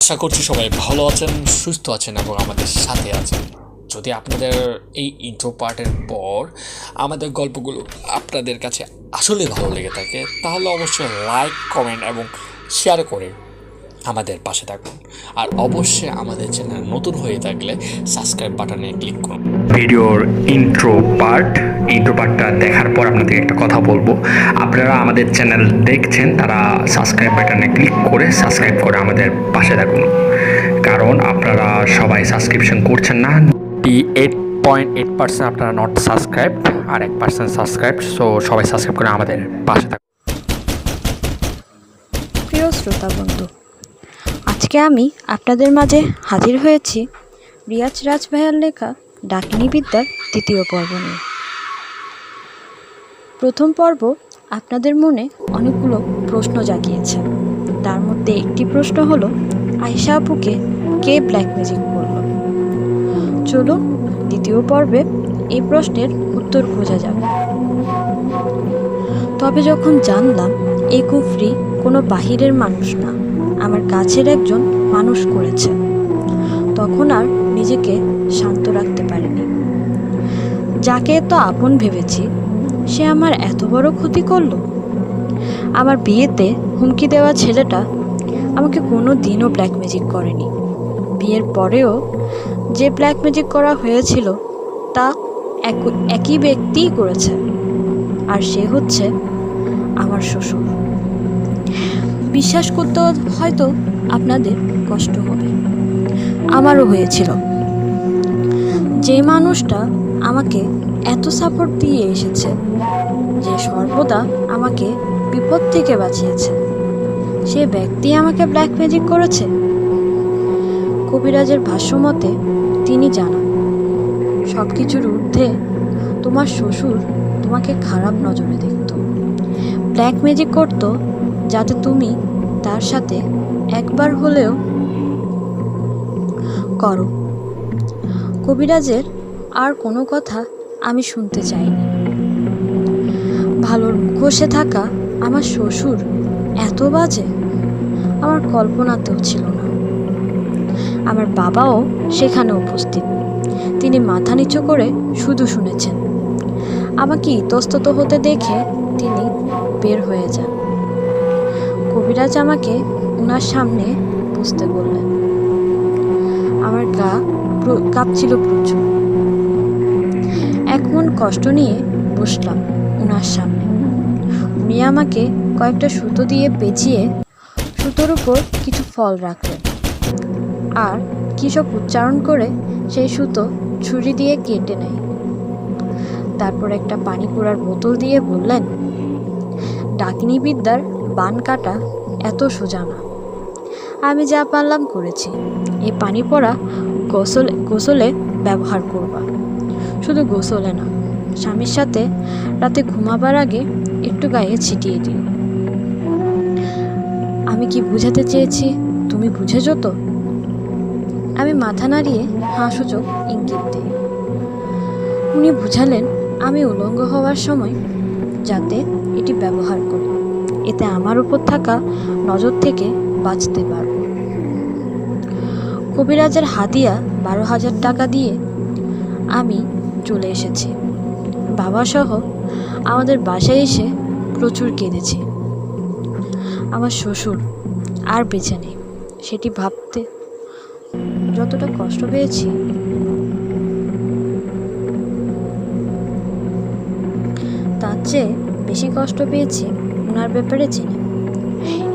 আশা করছি সবাই ভালো আছেন, সুস্থ আছেন এবং আমাদের সাথে আছেন। যদি আপনাদের এই ইন্ট্রো পার্টের পর আমাদের গল্পগুলো আপনাদের কাছে আসলে ভালো লেগে থাকে, তাহলে অবশ্যই লাইক কমেন্ট এবং শেয়ার করে আমাদের পাশে থাকুন। আর অবশ্যই আমাদের চ্যানেল নতুন হয়ে থাকলে সাবস্ক্রাইব বাটনে ক্লিক করুন। ভিডিওর ইন্ট্রো পার্ট ইন্ট্রো পার্টটা দেখার পর আপনাদের একটা কথা বলব। আপনারা আমাদের চ্যানেল দেখছেন তারা সাবস্ক্রাইব বাটনে ক্লিক করে সাবস্ক্রাইব করে আমাদের পাশে থাকুন। কারণ আপনারা সবাই সাবস্ক্রিপশন করছেন না। টি এইট পয়েন্ট এইট পার্সেন্ট আপনারা নট সাবস্ক্রাইব আর এক পার্সেন্ট সাবস্ক্রাইব সো সবাই সাবস্ক্রাইব করে আমাদের পাশে থাকুন। প্রিয় শ্রোতা বন্ধু আজকে আমি আপনাদের মাঝে হাজির হয়েছি রিয়াজ রাজ ভাইয়ার লেখা ডাকিনী বিদ্যার দ্বিতীয় পর্ব নিয়ে। প্রথম পর্ব আপনাদের মনে অনেকগুলো প্রশ্ন জাগিয়েছে। তার মধ্যে একটি প্রশ্ন হলো, আয়শা আপুকে কে ব্ল্যাক ম্যাজিক করল চলুন দ্বিতীয় পর্বে এই প্রশ্নের উত্তর খোঁজা যাবে তবে যখন জানলাম এই কুফরি কোনো বাহিরের মানুষ না আমার কাছের একজন মানুষ করেছে। তখন আর নিজেকে শান্ত রাখতে পারিনি। যাকে এত আপন ভেবেছি, সে আমার এত বড় ক্ষতি করল? আমার বিয়েতে হুমকি দেওয়া ছেলেটা আমাকে কোনো দিনও ব্ল্যাক ম্যাজিক করেনি। বিয়ের পরেও যে ব্ল্যাক ম্যাজিক করা হয়েছিল, তা এক- একই ব্যক্তিই করেছে। আর সে হচ্ছে আমার শ্বশুর। বিশ্বাস করতে হয়তো আপনাদের কষ্ট হবে। আমারও হয়েছিল। যে মানুষটা আমাকে এত সাপোর্ট দিয়ে এসেছে, যে সর্বদা আমাকে বিপদ থেকে বাঁচিয়েছে, সে ব্যক্তি আমাকে ব্ল্যাক ম্যাজিক করেছে। কবিরাজের ভাষ্যমতে তিনি জানান সব কিছুর ঊর্ধ্বে তোমার শ্বশুর তোমাকে খারাপ নজরে দেখত। ব্ল্যাক ম্যাজিক করতো যাতে তুমি তার সাথে একবার হলেও করো। কবিরাজের আর কোনো কথা আমি শুনতে চাইনি। ভালোর মুখোশে থাকা আমার শ্বশুর এত বাজে, আমার কল্পনাতেও ছিল না। আমার বাবাও সেখানে উপস্থিত। তিনি মাথা নিচু করে শুধু শুনেছেন। আমাকে ইতস্তত হতে দেখে তিনি বের হয়ে যান। কবিরাজ আমাকে ওনার সামনে বসতে বললেন। আমার গা কাঁপছিল প্রচুর। এক মন কষ্ট নিয়ে বসলাম ওনার সামনে। উনি আমাকে কয়েকটা সুতো দিয়ে পেঁচিয়ে সুতোর উপর কিছু ফল রাখলেন। আর কী সব উচ্চারণ করে সেই সুতো ছুরি দিয়ে কেটে নেয়। তারপর একটা পানি পোড়ার বোতল দিয়ে বললেন ডাকিনী বিদ্যার বান কাটা এত সোজা না। আমি যা পারলাম করেছি। এই পানি পড়া গোসল, গোসলে ব্যবহার করবা। শুধু গোসলে না, স্বামীর সাথে রাতে ঘুমাবার আগে একটু গায়ে ছিটিয়ে দিও। আমি কি বুঝাতে চেয়েছি? তুমি বুঝেছ তো? আমি মাথা নাড়িয়ে হাসূচক ইঙ্গিত দিই। উনি বুঝালেন, আমি উলঙ্গ হওয়ার সময় যাতে এটি ব্যবহার করি। এতে আমার উপর থাকা নজর থেকে বাঁচতে পারব। কবিরাজের হাদিয়া বারো হাজার টাকা দিয়ে আমি চলে এসেছি। বাবা সহ আমাদের বাসায় এসে প্রচুর কেঁদেছি। আমার শ্বশুর আর বেঁচে নেই, সেটি ভাবতে যতটা কষ্ট পেয়েছি। তার চেয়ে বেশি কষ্ট পেয়েছি ওনার ব্যাপারে জেনে।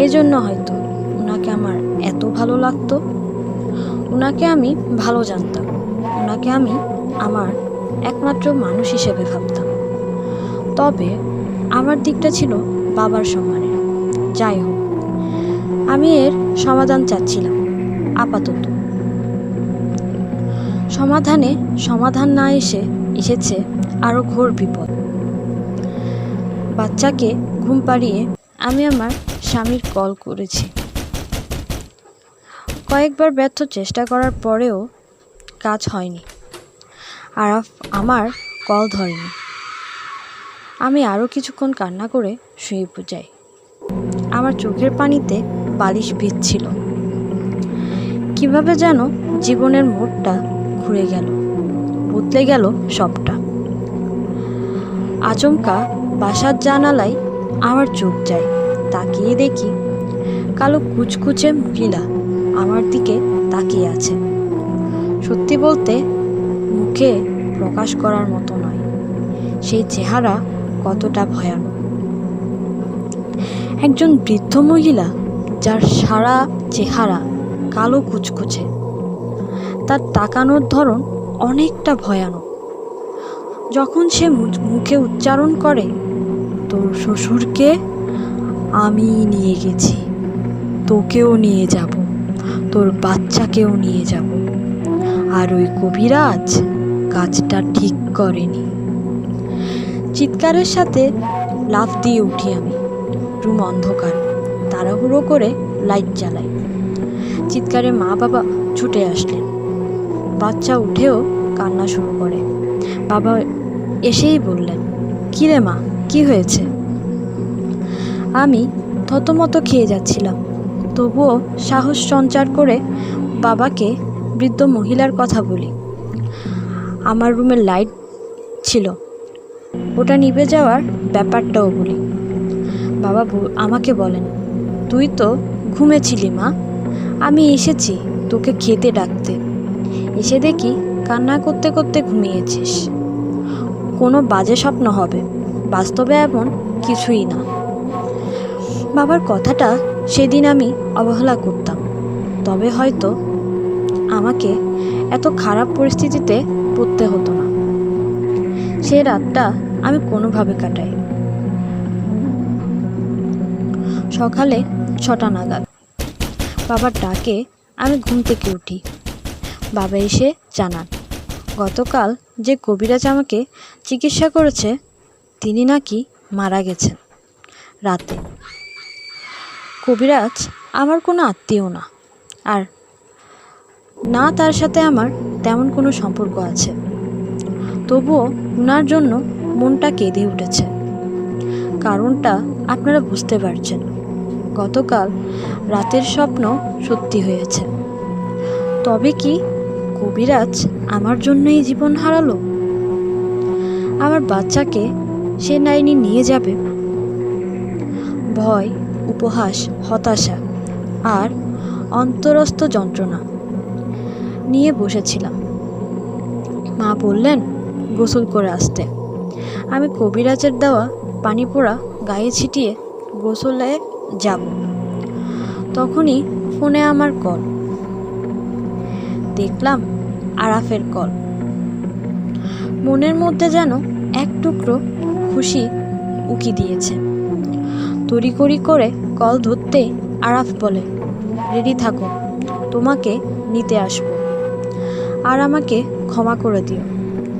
এজন্য হয়তো ওনাকে আমার এত ভালো লাগতো। ওনাকে আমি ভালো জানতাম। ওনাকে আমি আমার একমাত্র মানুষ হিসেবে ভাবতাম। তবে আমার দিকটা ছিল বাবার সম্মানের। যাই হোক, আমি এর সমাধান চাচ্ছিলাম, আপাতত। সমাধানে সমাধান না এসে এসেছে আরও ঘোর বিপদ। বাচ্চাকে ঘুম পাড়িয়ে আমি আমার স্বামীর কল করেছি। কয়েকবার ব্যর্থ চেষ্টা করার পরেও কাজ হয়নি। আরাফ আমার কল ধরেনি। আমি আরও কিছুক্ষণ কান্না করে শুয়ে যাই। আমার চোখের পানিতে বালিশ ভিজছিল। কীভাবে যেন জীবনের মোড়টা ঘুরে গেল, বদলে গেল সবটা। আচমকা বাসার জানালায় আমার চোখ যায়, তাকিয়ে দেখি কালো কুচকুচে মহিলা আমার দিকে তাকিয়ে আছে। সত্যি বলতে মুখে প্রকাশ করার মতো নয়, সেই চেহারা কতটা ভয়ানক। একজন বৃদ্ধ মহিলা যার সারা চেহারা কালো কুচকুচে, তার তাকানোর ধরন অনেকটা ভয়ানক। যখন সে মুখে উচ্চারণ করে তোর শ্বশুরকে আমি নিয়ে গেছি। তোকেও নিয়ে যাব। তোর বাচ্চাকেও নিয়ে যাব। আর ওই কবিরাজ কাজটা ঠিক করেনি। চিৎকারের সাথে লাফ দিয়ে উঠি আমি। রুম অন্ধকার। তাড়াহুড়ো করে লাইট জ্বালাই। চিৎকারে মা বাবা ছুটে আসলেন। বাচ্চা উঠেও কান্না শুরু করে। বাবা এসেই বললেন কী রে মা? কি হয়েছে? আমি থতমত খেয়ে যাচ্ছিলাম, তবুও সাহস সঞ্চার করে বাবাকে বৃদ্ধ মহিলার কথা বলি। আমার রুমের লাইট ছিল, ওটা নিভে যাওয়ার ব্যাপারটাও বলি। বাবা আমাকে বলেন, তুই তো ঘুমেছিলি মা, আমি এসেছি তোকে খেতে ডাকতে। এসে দেখি কান্না করতে করতে ঘুমিয়েছিস। কোনো বাজে স্বপ্ন হবে। বাস্তবে এমন কিছুই না। বাবার কথাটা সেদিন আমি অবহেলা করতাম। তবে হয়তো আমাকে এত খারাপ পরিস্থিতিতে পড়তে হতো না। সে রাতটা আমি কোনোভাবে কাটাই। সকালে ছটা নাগাদ বাবার ডাকে আমি ঘুম থেকে উঠি। বাবা এসে জানান, গতকাল যে কবিরাজ আমাকে চিকিৎসা করেছে তিনি নাকি মারা গেছেন রাতে। কবিরাজ আমার কোনো আত্মীয় না, আর না তার সাথে আমার তেমন কোনো সম্পর্ক আছে। তবুও ওনার জন্য মনটা কেঁদে উঠেছে। কারণটা আপনারা বুঝতে পারছেন, গতকাল রাতের স্বপ্ন সত্যি হয়েছে। তবে কি কবিরাজ আমার জন্যই জীবন হারালো? আমার বাচ্চাকে সে নাইনি নিয়ে যাবে। ভয়, উপহাস, হতাশা আর অন্তরস্থ যন্ত্রণা নিয়ে বসেছিলাম। মা বললেন, গোসল করে আসতে। আমি কবিরাজের দেওয়া পানি পোড়া গায়ে ছিটিয়ে গোসলে যাব। তখনই ফোনে আমার কল। দেখলাম আরাফের কল। মনের মধ্যে যেন এক টুকরো খুশি উকি দিয়েছে। তড়িকড়ি করে কল ধরতে আরাফ বলে, রেডি থাকো, তোমাকে নিতে আসব। আর আমাকে ক্ষমা করে দিও।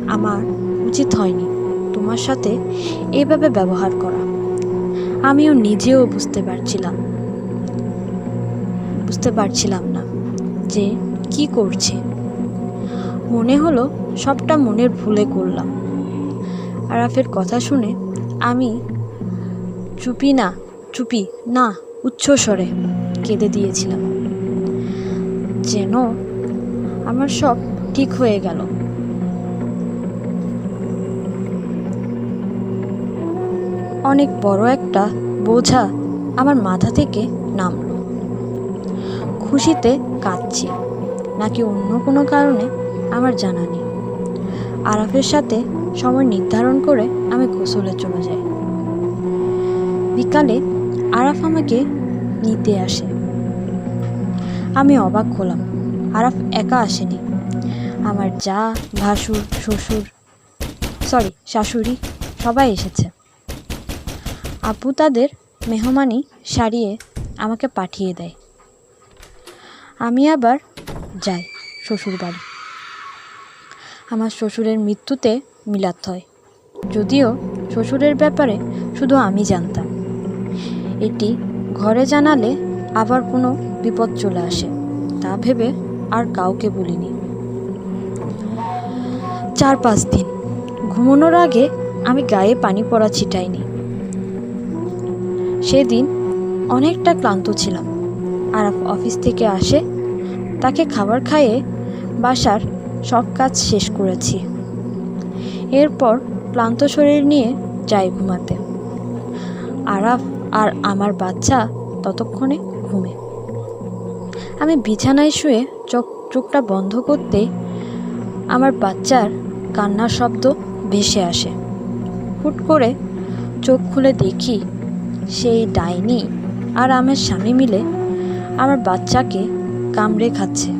আমার উচিত হয়নি তোমার সাথে এভাবে ব্যবহার করা। আমিও নিজেও বুঝতে পারছিলাম বুঝতে পারছিলাম না যে কি করছে। মনে হলো সবটা মনের ভুলে করলাম। আরাফের কথা শুনে আমি চুপি না চুপি না উচ্চস্বরে কেঁদে দিয়েছিলাম। যেন আমার সব ঠিক হয়ে গেল। অনেক বড় একটা বোঝা আমার মাথা থেকে নামলো। খুশিতে কাঁদছি, নাকি অন্য কোনো কারণে আমার জানা নেই। আরাফের সাথে সময় নির্ধারণ করে আমি গোসলে চলে যাই। বিকালে আরাফ আমাকে নিতে আসে। আমি অবাক হলাম, আরাফ একা আসেনি। আমার যা, ভাসুর, শ্বশুর সরি শাশুড়ি, সবাই এসেছে। আপু তাদের মেহমানি সারিয়ে আমাকে পাঠিয়ে দেয়। আমি আবার যাই শ্বশুর বাড়ি আমার শ্বশুরের মৃত্যুতে মিলাত হয়। যদিও শ্বশুরের ব্যাপারে শুধু আমি জানতাম। এটি ঘরে জানালে আবার কোনো বিপদ চলে আসে, তা ভেবে আর কাউকে বলিনি। চার পাঁচ দিন। ঘুমানোর আগে আমি গায়ে পানি পড়া ছিটাইনি। সেদিন অনেকটা ক্লান্ত ছিলাম। আর অফিস থেকে আসে, তাকে খাবার খাইয়ে বাসার সব কাজ শেষ করেছি। এরপর ক্লান্ত শরীর নিয়ে যাই ঘুমাতে। আরাফ আর আমার বাচ্চা ততক্ষণে ঘুমে। আমি বিছানায় শুয়ে চোখ, চোখটা বন্ধ করতে আমার বাচ্চার কান্নার শব্দ ভেসে আসে। হুট করে চোখ খুলে দেখি সেই ডাইনি আর আমার স্বামী মিলে আমার বাচ্চাকে কামড়ে খাচ্ছে।